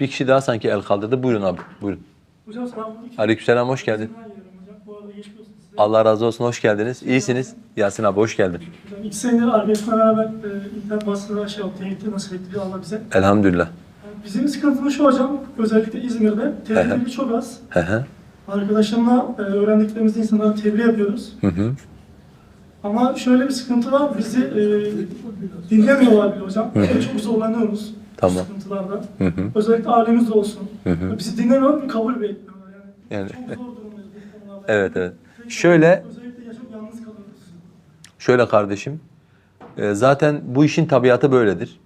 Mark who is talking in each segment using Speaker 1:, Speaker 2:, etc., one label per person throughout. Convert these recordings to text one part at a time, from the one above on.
Speaker 1: Bir kişi daha sanki el kaldırdı. Buyurun abi. Buyurun.
Speaker 2: Hocam selamünaleyküm.
Speaker 1: Aleykümselam hoş geldin. Allah razı olsun hoş geldiniz. İyisiniz. Yasin abi hoş geldin.
Speaker 2: Hocam iki senedir arkadaşımla beraber e, internet vasıtasıyla şey yaptı. Eğitim nasıl ettiriyor Allah bize.
Speaker 1: Elhamdülillah.
Speaker 2: Yani bizim sıkıntımız şu hocam. Özellikle İzmir'de tebliğ çok az.
Speaker 1: Hı hı.
Speaker 2: Arkadaşımla e, öğrendiklerimizi insanlara tebliğ yapıyoruz.
Speaker 1: Hı hı.
Speaker 2: Ama şöyle bir sıkıntı var. Bizi e, dinlemiyorlar bile hocam. Çok zorlanıyoruz.
Speaker 1: Tamam.
Speaker 2: Bu sıkıntılarda.
Speaker 1: Hı hı.
Speaker 2: Özellikle ailemizde olsun.
Speaker 1: Hı hı.
Speaker 2: Bizi dinlemiyorlar, kabul bile etmiyorlar. Yani,
Speaker 1: Yani
Speaker 2: çok zor durumdayız bu konularda.
Speaker 1: evet evet. Şöyle
Speaker 2: Özellikle yalnız kalıyoruz.
Speaker 1: Şöyle kardeşim, e, zaten bu işin tabiatı böyledir.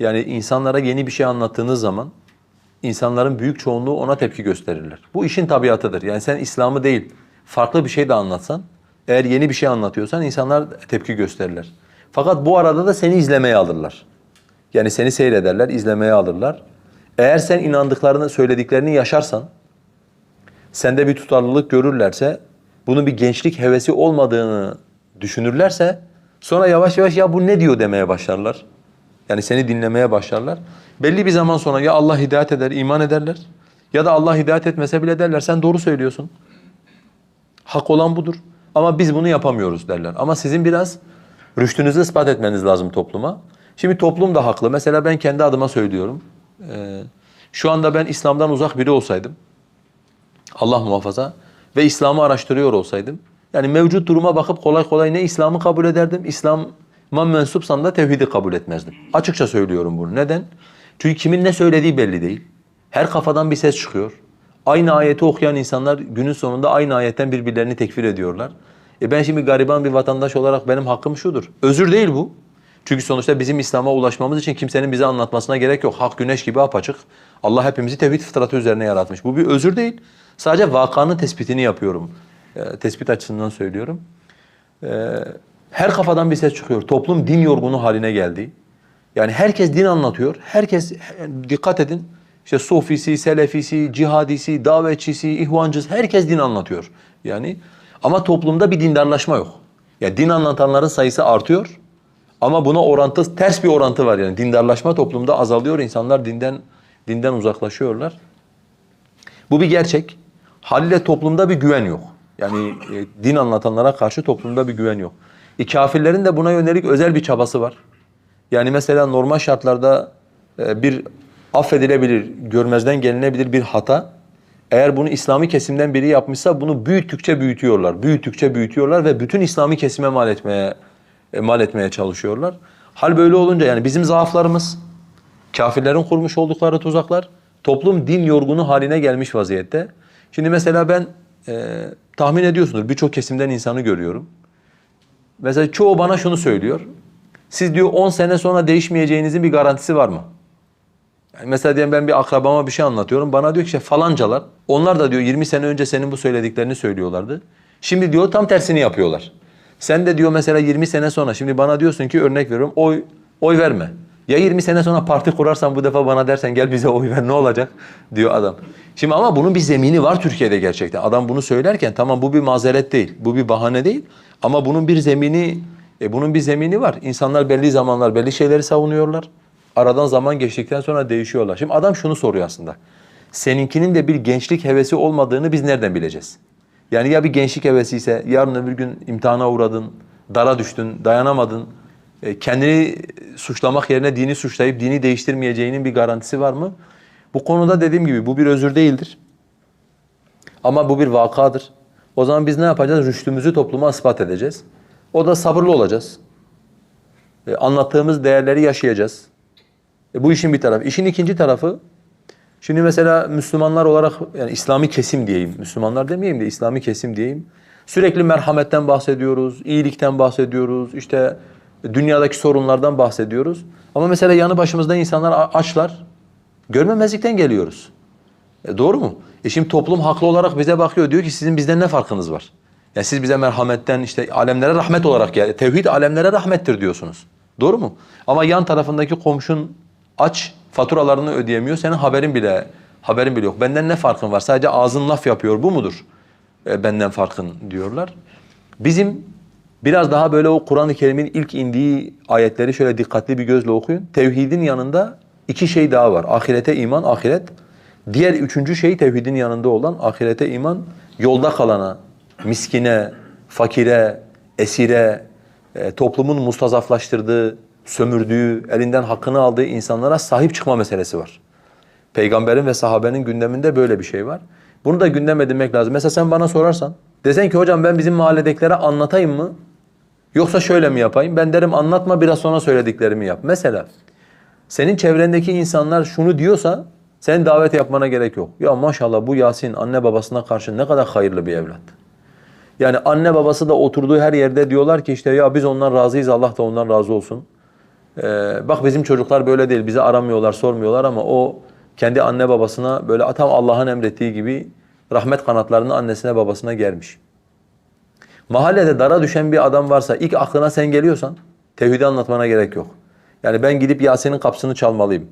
Speaker 1: Yani insanlara yeni bir şey anlattığınız zaman insanların büyük çoğunluğu ona tepki gösterirler. Bu işin tabiatıdır. Yani sen İslam'ı değil, farklı bir şey de anlatsan, eğer yeni bir şey anlatıyorsan insanlar tepki gösterirler. Fakat bu arada da seni izlemeye alırlar. Yani seni seyrederler, izlemeye alırlar. Eğer sen inandıklarını, söylediklerini yaşarsan, sende bir tutarlılık görürlerse, bunun bir gençlik hevesi olmadığını düşünürlerse, sonra yavaş yavaş ya bu ne diyor demeye başlarlar. Yani seni dinlemeye başlarlar. Belli bir zaman sonra ya Allah hidayet eder, iman ederler ya da Allah hidayet etmese bile derler sen doğru söylüyorsun. Hak olan budur. Ama biz bunu yapamıyoruz derler. Ama sizin biraz rüştünüzü ispat etmeniz lazım topluma. Şimdi toplum da haklı. Mesela ben kendi adıma söylüyorum. Ee, şu anda ben İslam'dan uzak biri olsaydım, Allah muhafaza ve İslam'ı araştırıyor olsaydım, yani mevcut duruma bakıp kolay kolay ne İslam'ı kabul ederdim, İslam'a mensupsam da tevhidi kabul etmezdim. Açıkça söylüyorum bunu. Neden? Çünkü kimin ne söylediği belli değil. Her kafadan bir ses çıkıyor. Aynı ayeti okuyan insanlar günün sonunda aynı ayetten birbirlerini tekfir ediyorlar. E ben şimdi gariban bir vatandaş olarak benim hakkım şudur. Özür değil bu. Çünkü sonuçta bizim İslam'a ulaşmamız için kimsenin bize anlatmasına gerek yok. Hak güneş gibi apaçık. Allah hepimizi tevhid fıtratı üzerine yaratmış. Bu bir özür değil. Sadece vakanın tespitini yapıyorum. E, tespit açısından söylüyorum. E, her kafadan bir ses çıkıyor. Toplum din yorgunu haline geldi. Yani herkes din anlatıyor. Herkes dikkat edin. İşte sofisi, selefisi, cihadisi, davetçisi, ihvancısı herkes din anlatıyor. Yani ama toplumda bir dindarlaşma yok. Ya din anlatanların sayısı artıyor. Ama buna orantı ters bir orantı var yani. Dindarlaşma toplumda azalıyor. İnsanlar dinden dinden uzaklaşıyorlar. Bu bir gerçek. Haliyle toplumda bir güven yok. Yani e, din anlatanlara karşı toplumda bir güven yok. E, kafirlerin de buna yönelik özel bir çabası var. Yani mesela normal şartlarda e, bir affedilebilir, görmezden gelinebilir bir hata eğer bunu İslami kesimden biri yapmışsa bunu büyüttükçe büyütüyorlar. Büyüttükçe büyütüyorlar ve bütün İslami kesime mal etmeye mal etmeye çalışıyorlar. Hal böyle olunca yani bizim zaaflarımız, kafirlerin kurmuş oldukları tuzaklar, toplum din yorgunu haline gelmiş vaziyette. Şimdi mesela ben e, tahmin ediyorsunuz birçok kesimden insanı görüyorum. Mesela çoğu bana şunu söylüyor. Siz diyor 10 sene sonra değişmeyeceğinizin bir garantisi var mı? Yani mesela diyelim ben bir akrabama bir şey anlatıyorum. Bana diyor ki işte falancalar, onlar da diyor 20 sene önce senin bu söylediklerini söylüyorlardı. Şimdi diyor tam tersini yapıyorlar. Sen de diyor mesela 20 sene sonra şimdi bana diyorsun ki örnek veriyorum oy oy verme. Ya 20 sene sonra parti kurarsan bu defa bana dersen gel bize oy ver ne olacak diyor adam. Şimdi ama bunun bir zemini var Türkiye'de gerçekten. Adam bunu söylerken tamam bu bir mazeret değil, bu bir bahane değil. Ama bunun bir zemini, e, bunun bir zemini var. İnsanlar belli zamanlar belli şeyleri savunuyorlar. Aradan zaman geçtikten sonra değişiyorlar. Şimdi adam şunu soruyor aslında. Seninkinin de bir gençlik hevesi olmadığını biz nereden bileceğiz? Yani ya bir gençlik hevesi ise yarın öbür gün imtihana uğradın, dara düştün, dayanamadın. E, kendini suçlamak yerine dini suçlayıp dini değiştirmeyeceğinin bir garantisi var mı? Bu konuda dediğim gibi bu bir özür değildir. Ama bu bir vakadır. O zaman biz ne yapacağız? Rüştümüzü topluma ispat edeceğiz. O da sabırlı olacağız. E, anlattığımız değerleri yaşayacağız. E, bu işin bir tarafı. İşin ikinci tarafı, şimdi mesela Müslümanlar olarak, yani İslami kesim diyeyim, Müslümanlar demeyeyim de İslami kesim diyeyim. Sürekli merhametten bahsediyoruz, iyilikten bahsediyoruz, işte dünyadaki sorunlardan bahsediyoruz. Ama mesela yanı başımızda insanlar açlar, görmemezlikten geliyoruz. E, doğru mu? E şimdi toplum haklı olarak bize bakıyor, diyor ki sizin bizden ne farkınız var? Ya siz bize merhametten işte alemlere rahmet olarak gel. Tevhid alemlere rahmettir diyorsunuz. Doğru mu? Ama yan tarafındaki komşun aç, faturalarını ödeyemiyor. Senin haberin bile haberin bile yok. Benden ne farkın var? Sadece ağzın laf yapıyor. Bu mudur? E, benden farkın diyorlar. Bizim biraz daha böyle o Kur'an-ı Kerim'in ilk indiği ayetleri şöyle dikkatli bir gözle okuyun. Tevhidin yanında iki şey daha var. Ahirete iman, ahiret. Diğer üçüncü şey tevhidin yanında olan ahirete iman, yolda kalana, miskine, fakire, esire, e, toplumun mustazaflaştırdığı, sömürdüğü, elinden hakkını aldığı insanlara sahip çıkma meselesi var. Peygamberin ve sahabenin gündeminde böyle bir şey var. Bunu da gündem edinmek lazım. Mesela sen bana sorarsan, desen ki hocam ben bizim mahalledekilere anlatayım mı? Yoksa şöyle mi yapayım? Ben derim anlatma biraz sonra söylediklerimi yap. Mesela senin çevrendeki insanlar şunu diyorsa senin davet yapmana gerek yok. Ya maşallah bu Yasin anne babasına karşı ne kadar hayırlı bir evlat. Yani anne babası da oturduğu her yerde diyorlar ki işte ya biz ondan razıyız Allah da ondan razı olsun. Ee, bak bizim çocuklar böyle değil bizi aramıyorlar sormuyorlar ama o kendi anne babasına böyle tam Allah'ın emrettiği gibi rahmet kanatlarını annesine babasına germiş. Mahallede dara düşen bir adam varsa ilk aklına sen geliyorsan tevhidi anlatmana gerek yok. Yani ben gidip Yasin'in kapısını çalmalıyım.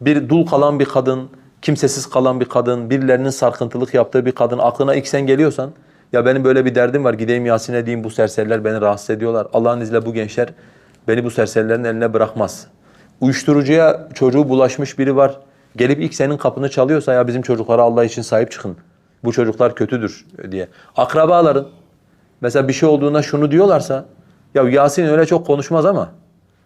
Speaker 1: Bir dul kalan bir kadın, kimsesiz kalan bir kadın, birilerinin sarkıntılık yaptığı bir kadın aklına ilk sen geliyorsan ya benim böyle bir derdim var gideyim Yasin'e diyeyim bu serseriler beni rahatsız ediyorlar. Allah'ın izniyle bu gençler beni bu serserilerin eline bırakmaz. Uyuşturucuya çocuğu bulaşmış biri var. Gelip ilk senin kapını çalıyorsa ya bizim çocuklara Allah için sahip çıkın. Bu çocuklar kötüdür diye. Akrabaların mesela bir şey olduğunda şunu diyorlarsa ya Yasin öyle çok konuşmaz ama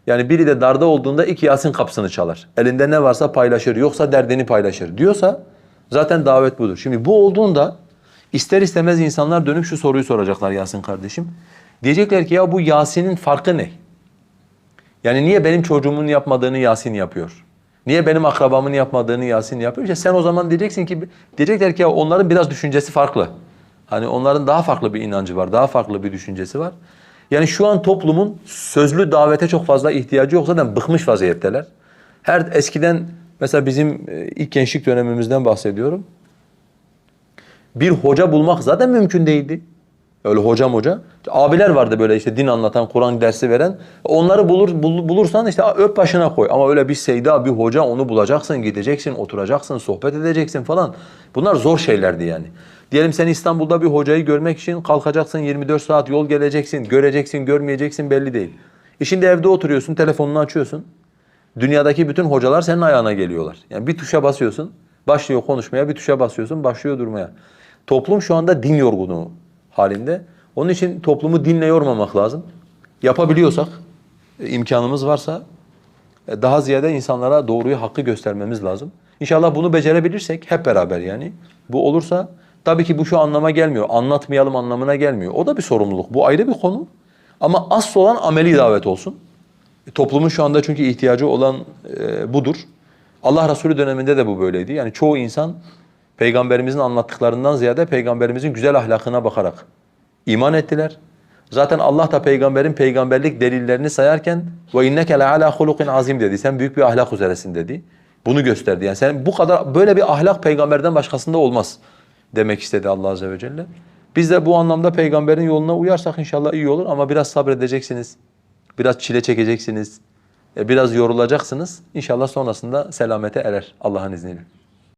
Speaker 1: yani biri de darda olduğunda ilk Yasin kapısını çalar. Elinde ne varsa paylaşır yoksa derdini paylaşır diyorsa zaten davet budur. Şimdi bu olduğunda ister istemez insanlar dönüp şu soruyu soracaklar Yasin kardeşim. Diyecekler ki ya bu Yasin'in farkı ne? Yani niye benim çocuğumun yapmadığını Yasin yapıyor? Niye benim akrabamın yapmadığını Yasin yapıyor? İşte sen o zaman diyeceksin ki diyecekler ki onların biraz düşüncesi farklı. Hani onların daha farklı bir inancı var, daha farklı bir düşüncesi var. Yani şu an toplumun sözlü davete çok fazla ihtiyacı yok zaten bıkmış vaziyetteler. Her eskiden mesela bizim e, ilk gençlik dönemimizden bahsediyorum. Bir hoca bulmak zaten mümkün değildi. Öyle hocam hoca. Abiler vardı böyle işte din anlatan, Kur'an dersi veren. Onları bulur, bul- bulursan işte öp başına koy. Ama öyle bir seyda, bir hoca onu bulacaksın, gideceksin, oturacaksın, sohbet edeceksin falan. Bunlar zor şeylerdi yani. Diyelim sen İstanbul'da bir hocayı görmek için kalkacaksın 24 saat yol geleceksin, göreceksin, görmeyeceksin belli değil. E şimdi evde oturuyorsun, telefonunu açıyorsun. Dünyadaki bütün hocalar senin ayağına geliyorlar. Yani bir tuşa basıyorsun, başlıyor konuşmaya, bir tuşa basıyorsun, başlıyor durmaya. Toplum şu anda din yorgunluğu halinde. Onun için toplumu dinle yormamak lazım. Yapabiliyorsak, e, imkanımız varsa e, daha ziyade insanlara doğruyu, hakkı göstermemiz lazım. İnşallah bunu becerebilirsek hep beraber yani. Bu olursa tabii ki bu şu anlama gelmiyor. Anlatmayalım anlamına gelmiyor. O da bir sorumluluk. Bu ayrı bir konu. Ama asıl olan ameli davet olsun. E, Toplumun şu anda çünkü ihtiyacı olan e, budur. Allah Resulü döneminde de bu böyleydi. Yani çoğu insan peygamberimizin anlattıklarından ziyade peygamberimizin güzel ahlakına bakarak iman ettiler. Zaten Allah da peygamberin peygamberlik delillerini sayarken ve inneke leala hulukin azim dedi. Sen büyük bir ahlak üzeresin dedi. Bunu gösterdi. Yani sen bu kadar böyle bir ahlak peygamberden başkasında olmaz demek istedi Allah azze ve celle. Biz de bu anlamda peygamberin yoluna uyarsak inşallah iyi olur ama biraz sabredeceksiniz. Biraz çile çekeceksiniz. e, Biraz yorulacaksınız. İnşallah sonrasında selamete erer Allah'ın izniyle.